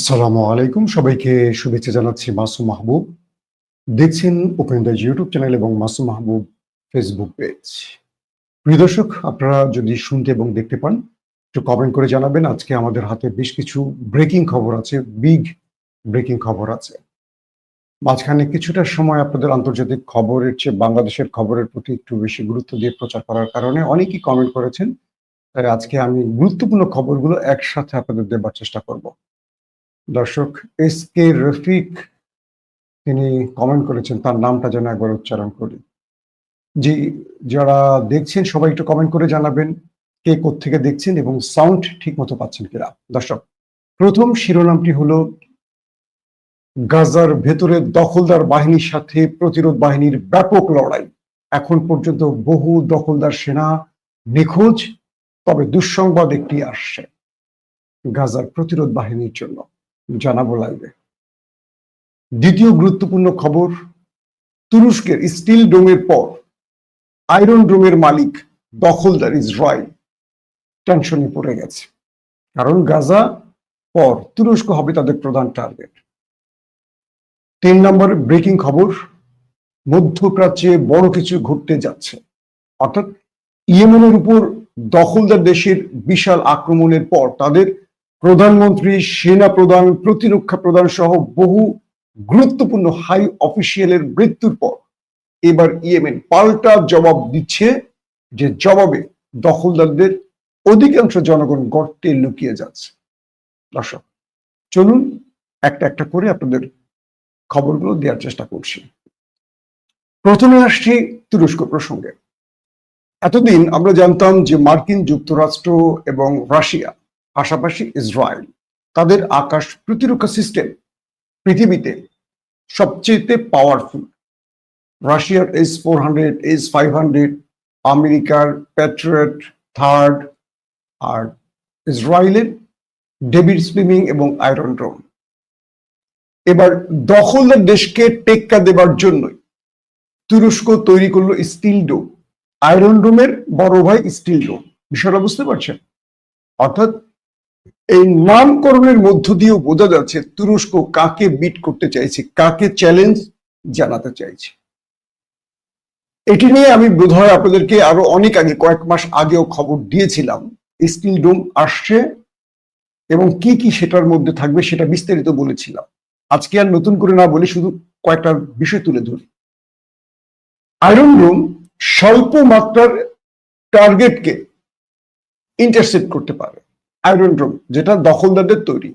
আসসালামু আলাইকুম। সবাইকে শুভেচ্ছা জানাচ্ছি মাসুম মাহবুব। দেখছেন ওপেন দ্য ইউটিউব চ্যানেল এবং মাসুম মাহবুব ফেসবুক পেজ প্রিয় দর্শক, আপনারা যদি শুনতে এবং দেখতে পান, একটু কমেন্ট করে জানাবেন। আজকে আমাদের হাতে বেশ কিছু ব্রেকিং খবর আছে বিগ ব্রেকিং খবর আছে। মাঝখানে কিছুটা সময় আপনাদের আন্তর্জাতিক খবরের চেয়ে বাংলাদেশের খবরের প্রতি একটু বেশি গুরুত্ব দিয়ে প্রচার করার কারণে অনেকেই কমেন্ট করেছেন। তাই আজকে আমি গুরুত্বপূর্ণ খবরগুলো একসাথে আপনাদের দেবার চেষ্টা করব। দর্শক, এস কে রফিক, তিনি কমেন্ট করেছেন, তার নামটা যেন একবার উচ্চারণ করি। জি, যারা দেখছেন, সবাই একটু কমেন্ট করে জানাবেন, কে থেকে দেখছেন এবং সাউন্ড ঠিক মতো পাচ্ছেন কিনা। দর্শক, প্রথম শিরোনামটি হলো, গাজার ভেতরে দখলদার বাহিনীর সাথে প্রতিরোধ বাহিনীর ব্যাপক লড়াই। এখন পর্যন্ত বহু দখলদার সেনা নিখোঁজ, তবে দুঃসংবাদ একটি আসছে, গাজার প্রতিরোধ বাহিনীর জন্য। জানাব লাগবে। দ্বিতীয় গুরুত্বপূর্ণ খবর, তুরস্কের স্টিল ডোমের পর আয়রন ডোমের মালিক দখলদার ইসরায়েল টেনশনে পড়ে গেছে। কারণ গাজা পর তুরস্ক হবে তাদের প্রধান টার্গেট। তিন নম্বর ব্রেকিং খবর, মধ্যপ্রাচ্যে বড় কিছু ঘটতে যাচ্ছে। অর্থাৎ ইয়েমেনের উপর দখলদার দেশের বিশাল আক্রমণের পর তাদের প্রধানমন্ত্রী সেনা প্রধান প্রতিরক্ষা প্রধান সহ বহু গুরুত্বপূর্ণ হাই অফিসিয়ালের মৃত্যুর পর এবার ইয়েমেন পাল্টা জবাব দিচ্ছে যে জবাবে দখলদারদের অধিকাংশ জনগণ গর্তে লুকিয়ে যাচ্ছে। দর্শক, চলুন একটা একটা করে আপনাদের খবরগুলো দেওয়ার চেষ্টা করছি। প্রথমে আসছি তুরস্ক প্রসঙ্গে। এতদিন আমরা জানতাম যে মার্কিন যুক্তরাষ্ট্র এবং রাশিয়া পাশাপাশি ইসরায়েল তাদের আকাশ প্রতিরক্ষা সিস্টেম পৃথিবীতে সবচেয়ে পাওয়ারফুল রাশিয়ার S four hundred S five hundred আমেরিকার প্যাট্রিয়ট থার্ড আর ইসরায়েলের ডেভিড স্পিমিং এবং আয়রন ড্রোম এবার দখলদার দেশকে টেক্কা দেবার জন্যই তুরস্ক তৈরি করল স্টিল ডোম আয়রন ডোমের বড় ভাই স্টিল ডোম বিষয়টা বুঝতে পারছেন? অর্থাৎ এই নামকরণের মধ্য দিয়েও বোঝা যাচ্ছে তুরস্ক কাকে বিট করতে চাইছে, কাকে চ্যালেঞ্জ জানাতে চাইছে। এটি নিয়ে আমি বোধহয় আপনাদেরকে আরও অনেক আগে, কয়েক মাস আগেও খবর দিয়েছিলাম স্টিল ডোম আসছে এবং কি কি সেটার মধ্যে থাকবে সেটা বিস্তারিত বলেছিলাম। আজকে আর নতুন করে না বলে শুধু কয়েকটা বিষয় তুলে ধরি। আয়রন ডোম স্বল্প মাত্রার টার্গেটকে ইন্টারসেপ্ট করতে পারে। আয়রন ডোম যেটা দখলদারদের তৈরি।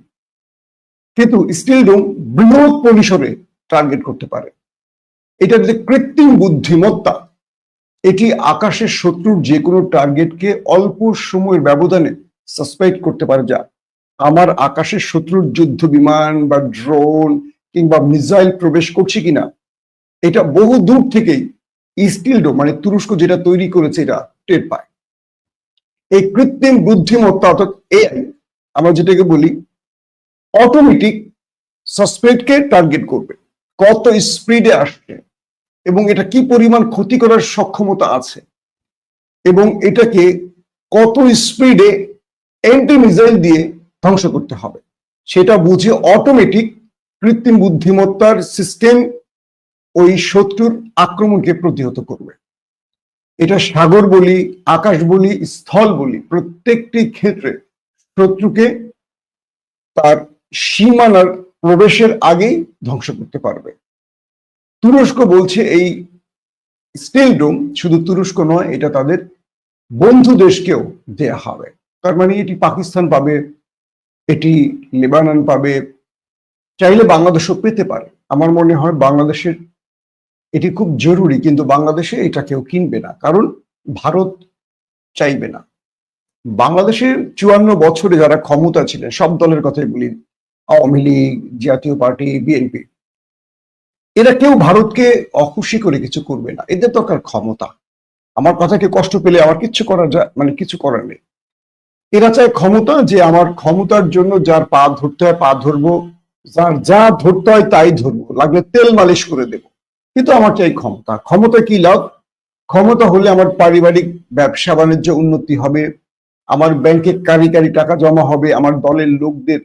কিন্তু স্টিল ডোম বৃহৎ পরিসরে টার্গেট করতে পারে। এটা যে কৃত্রিম বুদ্ধিমত্তা, এটি আকাশের শত্রুর যে কোনো টার্গেটকে অল্প সময়ের ব্যবধানে সাসপেক্ট করতে পারে যা আমার আকাশের শত্রুর যুদ্ধ বিমান বা ড্রোন কিংবা মিসাইল প্রবেশ করছে কিনা, এটা বহু দূর থেকেই স্টিল ডোম মানে তুরস্ক যেটা তৈরি করেছে, এটা টের পায়। এই কৃত্রিম বুদ্ধিমত্তা অর্থাৎ এআই, আমরা যেটাকে বলি অটোমেটিক সাসপেক্টকে টার্গেট করবে, কত স্পিডে আসছে, এবং এটা কি পরিমাণ ক্ষতি করার সক্ষমতা আছে, এবং এটাকে কত স্পিডে এন্টি মিসাইল দিয়ে ধ্বংস করতে হবে। সেটা বুঝে অটোমেটিক কৃত্রিম বুদ্ধিমত্তার সিস্টেম ওই শত্রুর আক্রমণকে প্রতিহত করবে। এটা সাগর বলি, আকাশ বলি, স্থল বলি, প্রত্যেকটি ক্ষেত্রে শত্রুকে তার সীমানার প্রবেশের আগেই ধ্বংস করতে পারবে। তুরস্ক বলছে এই স্টিল ডোম শুধু তুরস্ক নয়, এটা তাদের বন্ধু দেশকেও দেয়া হবে। তার মানে এটি পাকিস্তান পাবে, এটি লেবানন পাবে, চাইলে বাংলাদেশও পেতে পারে। আমার মনে হয় বাংলাদেশের এটি খুব জরুরি, কিন্তু বাংলাদেশে এটা কেউ কিনবে না। কারণ ভারত চাইবে না। বাংলাদেশের চুয়ান্ন বছরে যারা ক্ষমতা ছিলেন, সব দলের কথাই বলি, আওয়ামী লীগ, জাতীয় পার্টি, বিএনপি, এরা কেউ ভারতকে অখুশি করে কিছু করবে না। এদের দরকার ক্ষমতা। আমার কথাকে কষ্ট পেলে আমার কিচ্ছু করার মানে কিছু করার নেই। এরা চায় ক্ষমতা, যে আমার ক্ষমতার জন্য যার পা ধরতে হয় পা ধরবো, যার যা ধরতে হয় তাই ধরবো। লাগলে তেল মালিশ করে দেব। কিন্তু আমার চাই ক্ষমতা। ক্ষমতা কি লাভ? ক্ষমতা হলে আমার পারিবারিক ব্যবসা বাণিজ্য উন্নতি হবে আমার ব্যাংকে কারি কারি টাকা জমা হবে আমার দলের লোকদের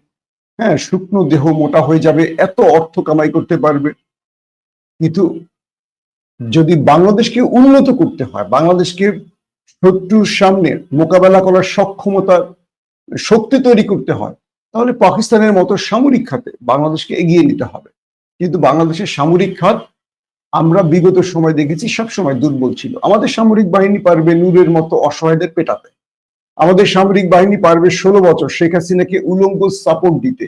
হ্যাঁ শুকনো দেহ মোটা হয়ে যাবে এত অর্থ কামাই করতে পারবে। কিন্তু যদি বাংলাদেশকে উন্নত করতে হয় বাংলাদেশকে শত্রুর সামনে মোকাবেলা করার সক্ষমতা শক্তি তৈরি করতে হয় তাহলে পাকিস্তানের মতো সামরিক খাতে বাংলাদেশকে এগিয়ে নিতে হবে। কিন্তু বাংলাদেশের সামরিক খাত আমরা বিগত সময় দেখেছি সব সময় দুর্বল ছিল। আমাদের সামরিক বাহিনী পারবে নূরের মতো অসহায়দের পেটাতে। আমাদের সামরিক বাহিনী পারবে ষোলো বছর শেখ হাসিনাকে উলঙ্গ সাপোর্ট দিতে।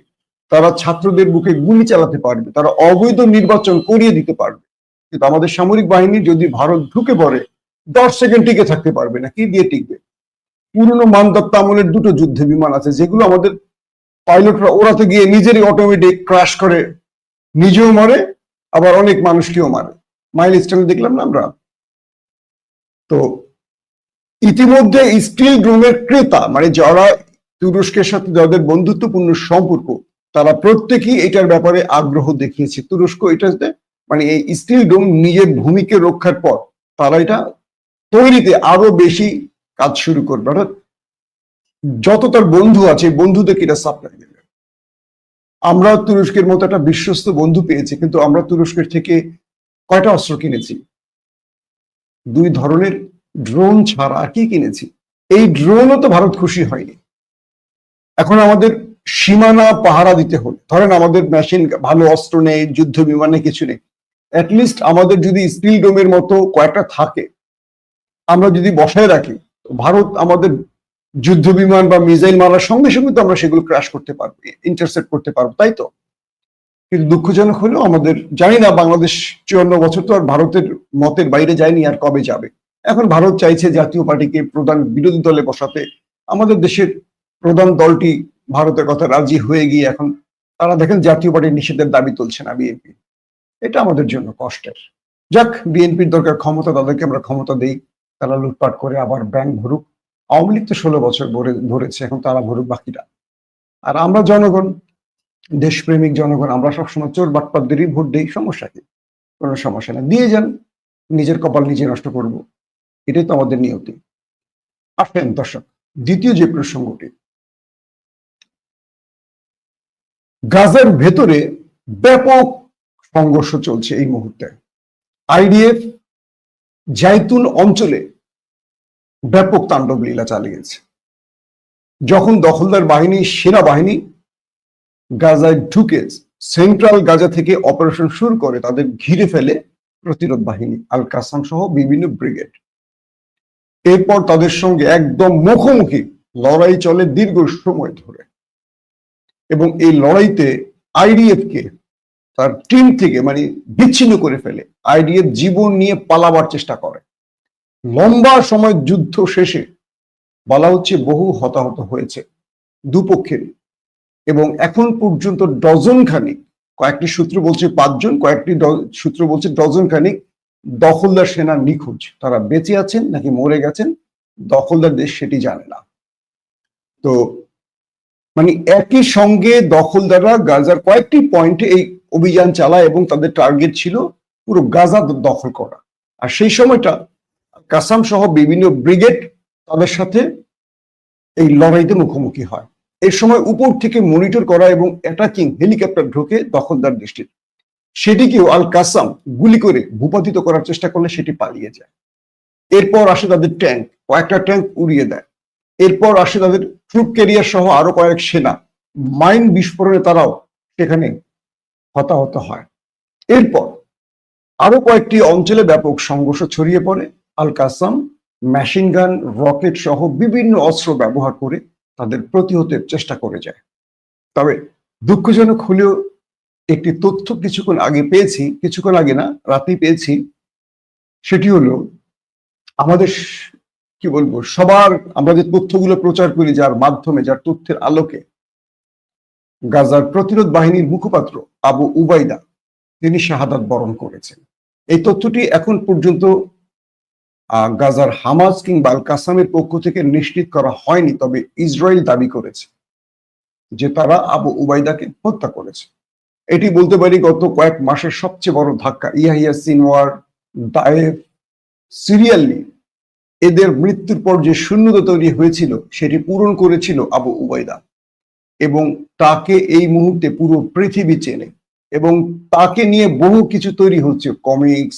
তারা ছাত্রদের বুকে গুলি চালাতে পারবে, তারা অবৈধ নির্বাচন করিয়ে দিতে পারবে। কিন্তু আমাদের সামরিক বাহিনী যদি ভারত ঢুকে পড়ে, দশ সেকেন্ড টিকে থাকতে পারবে না, কি দিয়ে টিকবে? পুরনো মানদত্ত আমলের দুটো যুদ্ধ বিমান আছে, যেগুলো আমাদের পাইলটরা ওড়াতে গিয়ে নিজেরই অটোমেটিক ক্রাশ করে, নিজেও মরে আবার অনেক মানুষকেও মারে। মাইল স্টাইল দেখলাম না আমরা? তো ইতিমধ্যে স্টিল ড্রোনের ক্রেতা মানে যারা তুরস্কের সাথে যাদের বন্ধুত্বপূর্ণ সম্পর্ক, তারা প্রত্যেকেই এটার ব্যাপারে আগ্রহ দেখিয়েছে। তুরস্ক এটাতে মানে এই স্টিল ডোম নিজের ভূমিকে রক্ষার পর তারা এটা তৈরিতে আরও বেশি কাজ শুরু করবে। অর্থাৎ যত তার বন্ধু আছে বন্ধুদেরকে এটা সাপ্লাই দেবে? আমরা তুরস্কের মতো একটা বিশ্বস্ত বন্ধু পেয়েছি, কিন্তু আমরা তুরস্কের থেকে কয়টা অস্ত্র কিনেছি? দুই ধরনের ড্রোন ছাড়া কি কিনেছি? এই ড্রোনও তো ভারত খুশি হয়নি। এখন আমাদের সীমানা পাহারা দিতে হলে। ধরেন আমাদের মেশিন ভালো অস্ত্র নেই, যুদ্ধ বিমানে কিছু নেই। অ্যাটলিস্ট আমাদের যদি স্টিল ডোমের মতো কয়েকটা থাকে, আমরা যদি বসায় রাখি, ভারত আমাদের যুদ্ধ বিমান বা মিসাইল মারার সঙ্গে সঙ্গে তো আমরা সেগুলো ক্রাশ করতে পারব ইন্টারসেপ্ট করতে পারব, তাই তো? কিন্তু দুঃখজনক হলেও আমাদের, জানি না, বাংলাদেশ চুয়ান্ন বছর তো আর ভারতের মতের বাইরে যায়নি আর কবে যাবে। এখন ভারত চাইছে জাতীয় পার্টিকে প্রধান বিরোধী দলে বসাতে। আমাদের দেশের প্রধান দলটি ভারতের কথা রাজি হয়ে গিয়ে এখন তারা দেখেন জাতীয় পার্টির নিষেধের দাবি তুলছে না বিএনপি। এটা আমাদের জন্য কষ্টের। যাক, বিএনপির দরকার ক্ষমতা, তাদেরকে আমরা ক্ষমতা দেই, তারা লুটপাট করে আবার ব্যাংক ভরুক। আওয়ামী লীগ তো ষোলো বছর ভরেছে এখন তারা ভরুক বাকিটা। আর আমরা জনগণ, দেশপ্রেমিক জনগণ, আমরা সবসময় চোর বাটপাতদেরই ভোট দিই, সমস্যা কি? কোনো সমস্যা না দিয়ে যান, নিজের কপাল নিজে নষ্ট করব। এটাই তো আমাদের নিয়তি। আসেন দর্শক, দ্বিতীয় যে প্রসঙ্গটি। গাজার ভেতরে ব্যাপক সংঘর্ষ চলছে এই মুহূর্তে। আইডিএফ জাইতুন অঞ্চলে ব্যাপক তাণ্ডব লীলা চালিয়েছে। যখন দখলদার বাহিনী, সেনাবাহিনী গাজায় ঢুকে সেন্ট্রাল গাজা থেকে অপারেশন শুরু করে, তাদের ঘিরে ফেলে প্রতিরোধ বাহিনী, আল কাসাম সহ বিভিন্ন ব্রিগেড। এরপর তাদের সঙ্গে একদম মুখোমুখি লড়াই চলে দীর্ঘ সময় ধরে। এবং এই লড়াইতে আইডিএফ কে তার টিম থেকে মানে বিচ্ছিন্ন করে ফেলে। আইডিএফ জীবন নিয়ে পালাবার চেষ্টা করে। লম্বা সময় যুদ্ধ শেষে বলা হচ্ছে বহু হতাহত হয়েছে দুপক্ষেরই। এবং এখন পর্যন্ত ডজন খানিক কয়েকটি সূত্র বলছে পাঁচজন, কয়েকটি সূত্র বলছে ডজন খানিক দখলদার সেনা নিখোঁজ। তারা বেঁচে আছেন নাকি মরে গেছেন, দখলদার দেশ সেটি জানে না। তো মানে একই সঙ্গে দখলদাররা গাজার কয়েকটি পয়েন্টে এই অভিযান চালায় এবং তাদের টার্গেট ছিল পুরো গাজা দখল করা। আর সেই সময়টা কাসাম সহ বিভিন্ন ব্রিগেড তাদের সাথে এই লড়াইতে মুখোমুখি হয়। এর সময় উপর থেকে মনিটর করা এবং অ্যাটাকিং হেলিকপ্টার ঢোকে দখলদার দেশটির সেটিকেও আল কাসাম গুলি করে ভূপাতিত করার চেষ্টা করলে সেটি পালিয়ে যায়। এরপর আসে তাদের ট্যাঙ্ক, কয়েকটা ট্যাঙ্ক উড়িয়ে দেয়। এরপর আসে তাদের ট্রুপ ক্যারিয়ার সহ আরও কয়েক সেনা। মাইন বিস্ফোরণে তারাও সেখানে হতাহত হয়। এরপর আরও কয়েকটি অঞ্চলে ব্যাপক সংঘর্ষ ছড়িয়ে পড়ে। আল কাসাম মেশিন গান রকেট সহ বিভিন্ন অস্ত্র ব্যবহার করে তাদের প্রতিহতের চেষ্টা করে যায়। তবে দুঃখজনক হলেও একটি তথ্য কিছুক্ষণ আগে পেয়েছি, কিছুক্ষণ আগে না, রাতেই পেয়েছি। সেটি হলো, আমাদের কি বলব, সবার, আমরা যে তথ্যগুলো প্রচার করি যার মাধ্যমে, যার তথ্যের আলোকে, গাজার প্রতিরোধ বাহিনীর মুখপাত্র আবু উবাইদা, তিনি শাহাদাত বরণ করেছেন। এই তথ্যটি এখন পর্যন্ত গাজার হামাজ কিংবা আল কাসামের পক্ষ থেকে নিশ্চিত করা হয়নি, তবে ইসরায়েল দাবি করেছে যে তারা আবু উবাইদাকে হত্যা করেছে। এটি বলতে পারি গত কয়েক মাসের সবচেয়ে বড় ধাক্কা। ইয়াহিয়া সিনওয়ার, দায়েফ, সিরিয়ালি এদের মৃত্যুর পর যে শূন্যতা তৈরি হয়েছিল, সেটি পূরণ করেছিল আবু উবাইদা এবং তাকে এই মুহূর্তে পুরো পৃথিবী চেনে এবং তাকে নিয়ে বহু কিছু তৈরি হচ্ছে, কমিক্স,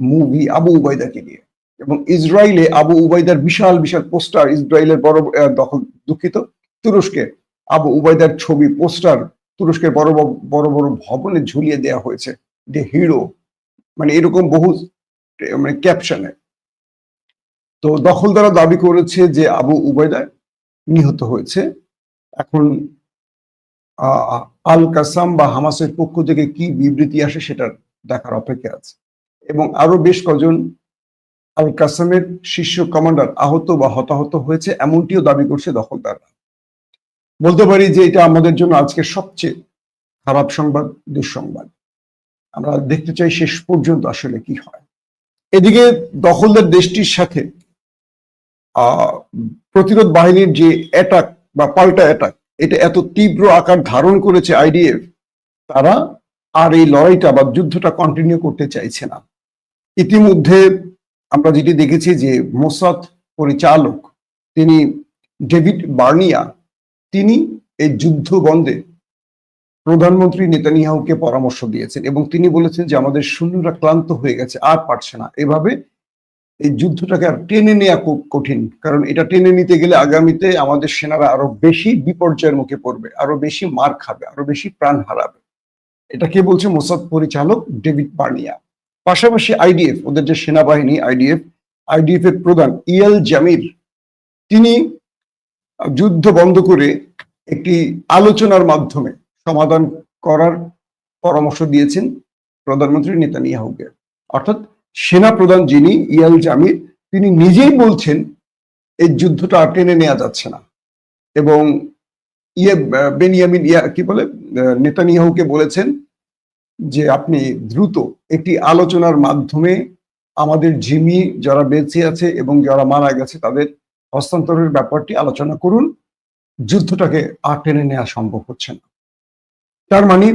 মুভি, আবু উবাইদাকে নিয়ে। এবং ইসরায়েলে আবু উবাইদার বিশাল বিশাল পোস্টার ইসরায়েলের বড় দখল, দুঃখিত। তুরস্কে আবু উবাইদার ছবি, পোস্টার তুরস্কের বড় বড় বড় ভবনে ঝুলিয়ে দেওয়া হয়েছে। যে হিরো মানে এরকম বহু মানে ক্যাপশনে তো দখলদারা দাবি করেছে যে আবু উবাইদা নিহত হয়েছে। এখন আল কাসাম বা হামাসের পক্ষ থেকে কি বিবৃতি আসে সেটার দেখার অপেক্ষা আছে। এবং আরও বেশ কজন আল কাসামের শীর্ষ কমান্ডার আহত বা হতাহত হয়েছে এমনটিও দাবি করছে দখলদাররা। বলতে পারি যে এটা আমাদের জন্য আজকে সবচেয়ে খারাপ সংবাদ, দুঃসংবাদ। আমরা দেখতে চাই শেষ পর্যন্ত আসলে কি হয়। এদিকে দখলদার দেশটির সাথে প্রতিরোধ বাহিনীর যে অ্যাটাক বা পাল্টা অ্যাটাক এটা এত তীব্র আকার ধারণ করেছে আইডিএফ, তারা আর এই লড়াইটা বা যুদ্ধটা কন্টিনিউ করতে চাইছে না। ইতিমধ্যে আমরা যেটি দেখেছি যে মোসাদ পরিচালক, তিনি ডেভিড বার্নিয়া, তিনি এই যুদ্ধ বন্ধে প্রধানমন্ত্রী নেতানিয়াহুকে পরামর্শ দিয়েছেন এবং তিনি বলেছেন যে আমাদের সৈন্যরা ক্লান্ত হয়ে গেছে, আর পারছে না। এভাবে এই যুদ্ধটাকে আর টেনে নেওয়া খুব কঠিন, কারণ এটা টেনে নিতে গেলে আগামীতে আমাদের সেনারা আরও বেশি বিপর্যয়ের মুখে পড়বে, আরও বেশি মার খাবে, আরও বেশি প্রাণ হারাবে। এটা কে বলছে? মোসাদ পরিচালক ডেভিড বার্নিয়া। পাশাপাশি আইডিএফ, ওদের যে সেনাবাহিনী, আইডিএফ আইডিএফ এর প্রধান ইএল জামির, তিনি যুদ্ধ বন্ধ করে একটি আলোচনার মাধ্যমে সমাধান করার পরামর্শ দিয়েছেন প্রধানমন্ত্রী নেতানিয়াহুকে। অর্থাৎ সেনা প্রধান যিনি, ইয়াল জামির, তিনি নিজেই বলছেন, এই যুদ্ধটা আর টেনে নেওয়া যাচ্ছে না। এবং ইয়ে বেনিয়ামিন ইয়া, কি বলে নেতানিয়াহুকে বলেছেন যে আপনি দ্রুত একটি আলোচনার মাধ্যমে আমাদের জিমি, যারা বেঁচে আছে এবং যারা মারা গেছে, তাদের হস্তান্তরের ব্যাপারটি আলোচনা করুন। যুদ্ধটাকে আর টেনে নেওয়া সম্ভব হচ্ছে না। তার মানে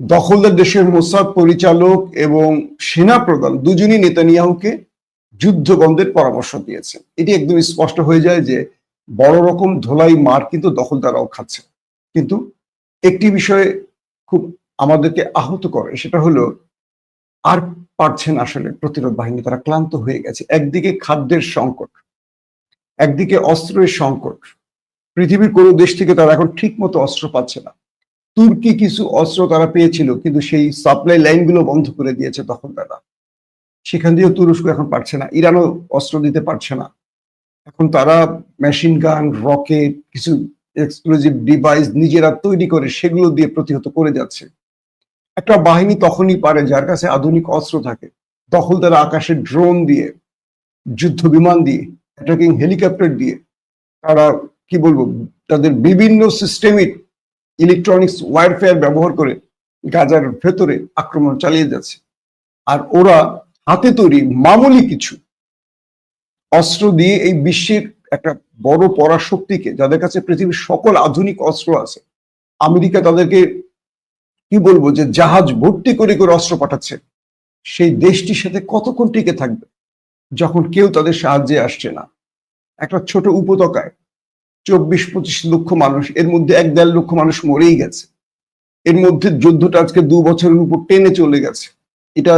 দখলদার দেশের মোসাদ পরিচালক এবং সেনা প্রধান দুজনই নেতানিয়াহুকে যুদ্ধ বন্ধের পরামর্শ দিয়েছেন। এটি একদম স্পষ্ট হয়ে যায় যে বড় রকম ধোলাই মার কিন্তু দখলদারাও খাচ্ছে। কিন্তু একটি বিষয়ে খুব আমাদেরকে আহত করে। সেটা হলো, আর পারছেন আসলে প্রতিরোধ বাহিনী। তারা ক্লান্ত হয়ে গেছে। একদিকে খাদ্যের সংকট, একদিকে অস্ত্রের সংকট। পৃথিবীর কোনো দেশ থেকে তারা এখন ঠিক মতো অস্ত্র পাচ্ছে না। তুর্কি কিছু অস্ত্র তারা পেয়েছিল, কিন্তু সেই সাপ্লাই লাইনগুলো বন্ধ করে দিয়েছে তখন তারা। সেখান দিয়েও তুরস্ক এখন পারছে না। ইরানও অস্ত্র দিতে পারছে না। এখন তারা মেশিন গান রকেট কিছু এক্সক্লুসিভ ডিভাইস নিজেরা তৈরি করে, সেগুলো দিয়ে প্রতিহত করে যাচ্ছে। একটা বাহিনী তখনই পারে যার কাছে আধুনিক অস্ত্র থাকে। তখন তারা আকাশে ড্রোন দিয়ে, যুদ্ধ বিমান দিয়ে অ্যাটাকিং হেলিকপ্টার দিয়ে। তারা, কি বলব, তাদের বিভিন্ন সিস্টেমিক ইলেকট্রনিক্স ওয়ারফেয়ার ব্যবহার করে গাজার ভেতরে আক্রমণ চালিয়ে যাচ্ছে। আর ওরা হাতে তৈরি মামুলি কিছু অস্ত্র দিয়ে এই বিশ্বের একটা বড় পরাশক্তিকে, যাদের কাছে পৃথিবীর সকল আধুনিক অস্ত্র আছে, আমেরিকা তাদেরকে কি বলব যে জাহাজ ভর্তি করে করে অস্ত্র পাঠাচ্ছে। সেই দেশটির সাথে কতক্ষণ টিকে থাকবে? যখন কেউ তাদের সাহায্যে আসছে না। একটা ছোট উপত্যকায় চব্বিশ পঁচিশ লক্ষ মানুষ, এর মধ্যে এক দেড় লক্ষ মানুষ মরেই গেছে। এর মধ্যে যুদ্ধটা আজকে দু বছরের উপর টেনে চলে গেছে। এটা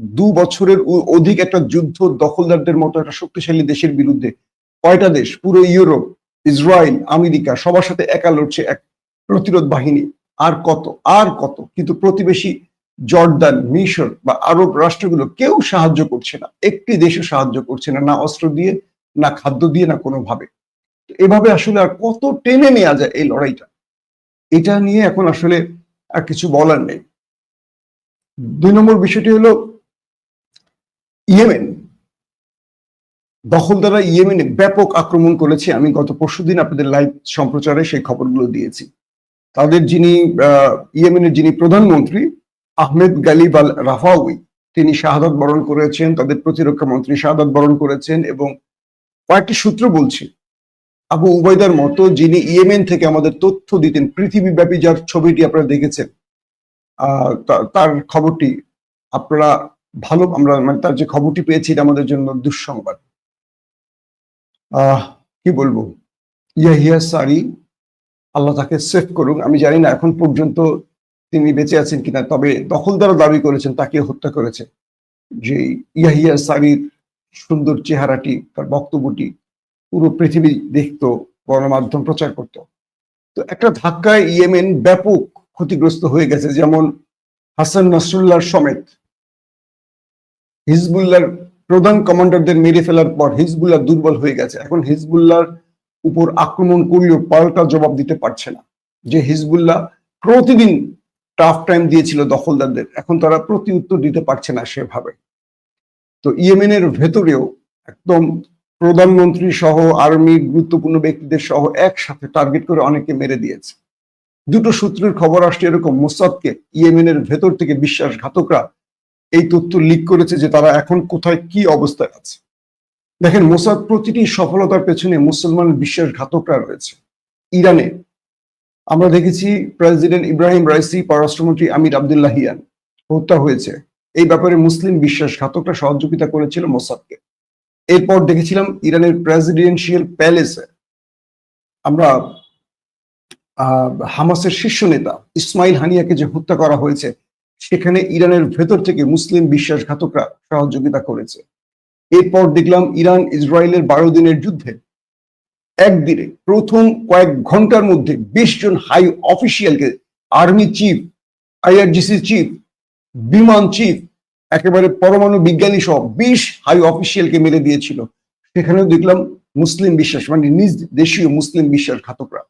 দু বছরের অধিক একটা যুদ্ধ দখলদারদের মতো একটা শক্তিশালী দেশের বিরুদ্ধে। কয়টা দেশ? পুরো ইউরোপ, ইসরায়েল, আমেরিকা সবার সাথে একা লড়ছে এক প্রতিরোধ বাহিনী। আর কত আর কত। কিন্তু প্রতিবেশী জর্দান, মিশর বা আরব রাষ্ট্রগুলো কেউ সাহায্য করছে না। একটি দেশও সাহায্য করছে না না অস্ত্র দিয়ে, না খাদ্য দিয়ে, না কোনোভাবে। এভাবে আসলে আর কত টেনে নেওয়া যায় এই লড়াইটা? এটা নিয়ে এখন আসলে আর কিছু বলার নেই। দুই নম্বর বিষয়টি হলো ইয়েমেন। দখলদাররা ইয়েমেনে ব্যাপক আক্রমণ করেছে। আমি গত পরশুদিন আপনাদের লাইভ সম্প্রচারে সেই খবরগুলো দিয়েছি। তাদের যিনি ইয়েমেনের যিনি প্রধানমন্ত্রী, আহমেদ গালিব আল রাফাউই, তিনি শাহাদাত বরণ করেছেন, তাদের প্রতিরক্ষা মন্ত্রী শাহাদাত বরণ করেছেন এবং কয়েকটি সূত্র বলছে, আবু উবাইদার মতো যিনি ইয়েমেন থেকে আমাদের তথ্য দিতেন, পৃথিবীব্যাপী যার ছবিটি আপনারা দেখেছেন তার খবরটি আপনারা ভালো, আমরা মানে তার যে খবরটি পেয়েছি আমাদের জন্য দুঃসংবাদ। আহ, কি বলব? ইয়াহিয়া সারি আল্লাহ তাকে সেভ করুক। আমি জানি না এখন পর্যন্ত তিনি বেঁচে আছেন কিনা, তবে দখলদার দাবি করেছেন, তাকে হত্যা করেছে। যে ইয়াহিয়া সারির সুন্দর চেহারাটি, তার বক্তব্যটি পুরো পৃথিবী দেখতো, গণমাধ্যম প্রচার করত। তো একটা ধাক্কায় ইয়েমেন ব্যাপক ক্ষতিগ্রস্ত হয়ে গেছে, যেমন হাসান নাসরুল্লাহর সমেত। হিজবুল্লাহর প্রধান কমান্ডারদের মেরে ফেলার পর হিজবুল্লাহ দুর্বল হয়ে গেছে। এখন হিজবুল্লাহর উপর আক্রমণ করলেও পাল্টা জবাব দিতে পারছে না। যে হিজবুল্লাহ প্রতিদিন টাফ টাইম দিয়েছিল দখলদারদের, এখন তারা প্রতি উত্তর দিতে পারছে না সেভাবে। তো ইয়েমেনের ভেতরেও একদম প্রধানমন্ত্রী সহ, আর্মি, গুরুত্বপূর্ণ ব্যক্তিদের সহ একসাথে টার্গেট করে অনেকে মেরে দিয়েছে। দুটো সূত্রের খবর আসছে এরকম, মোসাদকে ইয়েমেনের ভেতর থেকে বিশ্বাসঘাতকরা এই তথ্য লিক করেছে যে তারা এখন কোথায় কি অবস্থায় আছে। দেখেন, মোসাদ প্রতিটি সফলতার পেছনে মুসলমান বিশ্বাসঘাতকরা রয়েছে। ইরানে আমরা দেখেছি প্রেসিডেন্ট ইব্রাহিম রাইসি, পররাষ্ট্রমন্ত্রী আমির আবদুল্লাহিয়ান হত্যা হয়েছে। এই ব্যাপারে মুসলিম বিশ্বাসঘাতকরা সহযোগিতা করেছিল মোসাদকে। এরপর দেখেছিলাম ইরানের প্রেসিডেন্সিয়াল প্যালেসে আমরা হামাসের শীর্ষ নেতা ইসমাইল হানিয়াকে যে হত্যা করা হয়েছে, সেখানে ইরানের ভেতর থেকে মুসলিম বিশ্বাসঘাতকরা সহযোগিতা করেছে। এরপর দেখলাম ইরান ইসরায়েলের বারো দিনের যুদ্ধে একদিনে প্রথম কয়েক ঘণ্টার মধ্যে বিশ জন হাই অফিসিয়ালকে আর্মি চিফ, আইআরজিসি চিফ, বিমান চিফ, একেবারে পরমাণু বিজ্ঞানী সহ বিশ হাই অফিসিয়ালকে মেরে দিয়েছিল। সেখানেও দেখলাম মুসলিম বিশ্বাস মানে নিজ দেশীয় মুসলিম বিশ্বাসঘাতকরা।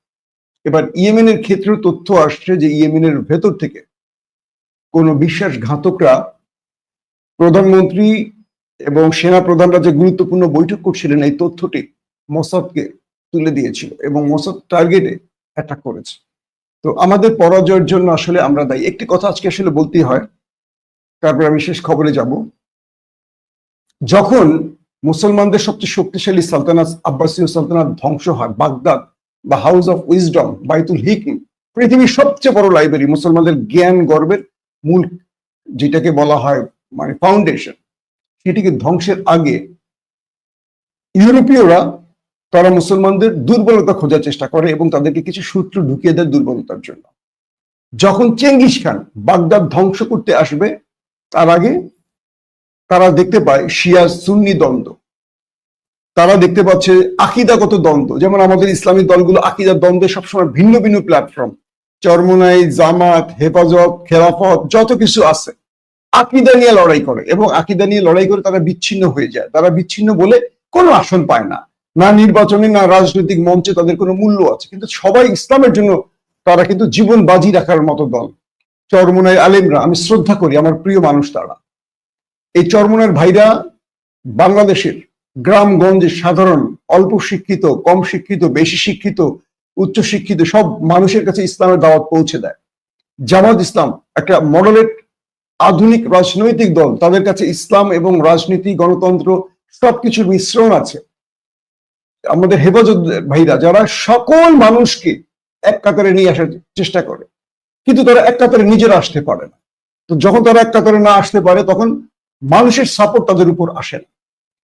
এবার ইয়েমেনের ক্ষেত্রেও তথ্য আসছে যে ইয়েমেনের ভেতর থেকে কোন বিশ্বাসঘাতকরা প্রধানমন্ত্রী এবং সেনা প্রধানরা যে গুরুত্বপূর্ণ বৈঠক করছিলেন এই তথ্যটি মোসাদকে তুলে দিয়েছিল এবং মোসাদ টার্গেটে অ্যাটাক করেছে। তো আমাদের পরাজয়ের জন্য আসলে আমরা দায়ী। একটি কথা আজকে আসলে বলতেই হয়, তারপর আমি শেষ খবরে যাব। যখন মুসলমানদের সবচেয়ে শক্তিশালী সালতানাত আব্বাসীয় সালতানাত ধ্বংস হয়, বাগদাদ বা হাউস অফ উইজডম, বাইতুল হিকিম, পৃথিবীর সবচেয়ে বড় লাইব্রেরি, মুসলমানদের জ্ঞান গর্বের মূল যেটাকে বলা হয় মানে ফাউন্ডেশন সেটিকে ধ্বংসের আগে ইউরোপীয়রা, তারা মুসলমানদের দুর্বলতা খোঁজার চেষ্টা করে এবং তাদেরকে কিছু সূত্র ঢুকিয়ে দেয় দুর্বলতার জন্য। যখন চেঙ্গিস খান বাগদাদ ধ্বংস করতে আসবে, তার আগে তারা দেখতে পায় শিয়া সুন্নি দ্বন্দ্ব। তারা দেখতে পাচ্ছে আকিদাগত দ্বন্দ্ব। যেমন আমাদের ইসলামী দলগুলো আকিদার দ্বন্দ্বে সবসময় ভিন্ন ভিন্ন প্ল্যাটফর্ম চরমোনাই, জামাত, হেফাজত, খেলাফত, যত কিছু আছে। আকিদা নিয়ে লড়াই করে এবং আকিদা নিয়ে লড়াই করে তারা বিচ্ছিন্ন হয়ে যায়। তারা বিচ্ছিন্ন বলে কোনো আসন পায় না। না নির্বাচনে, না রাজনৈতিক মঞ্চে তাদের কোনো মূল্য আছে। কিন্তু সবাই ইসলামের জন্য তারা কিন্তু জীবন বাজি রাখার মতো দল। চরমোনাই আলেমরা, আমি শ্রদ্ধা করি, আমার প্রিয় মানুষ তারা। এই চরমোনার ভাইরা বাংলাদেশের গ্রামগঞ্জে সাধারণ, অল্প শিক্ষিত, কম শিক্ষিত, বেশি শিক্ষিত, উচ্চ শিক্ষিত সব মানুষের কাছে ইসলামের দাওয়াত পৌঁছে দেয়। জামাত ইসলাম একটা মডারেট আধুনিক রাজনৈতিক দল, তাদের কাছে ইসলাম এবং রাজনীতি, গণতন্ত্র সবকিছুর মিশ্রণ আছে। আমাদের হেফাজত ভাইরা, যারা সকল মানুষকে এক কাতারে নিয়ে আসার চেষ্টা করে, কিন্তু তারা এক কাতারে নিজেরা আসতে পারে না। তো যখন তারা এক কাতারে না আসতে পারে, তখন মানুষের সাপোর্ট তাদের উপর আসে না।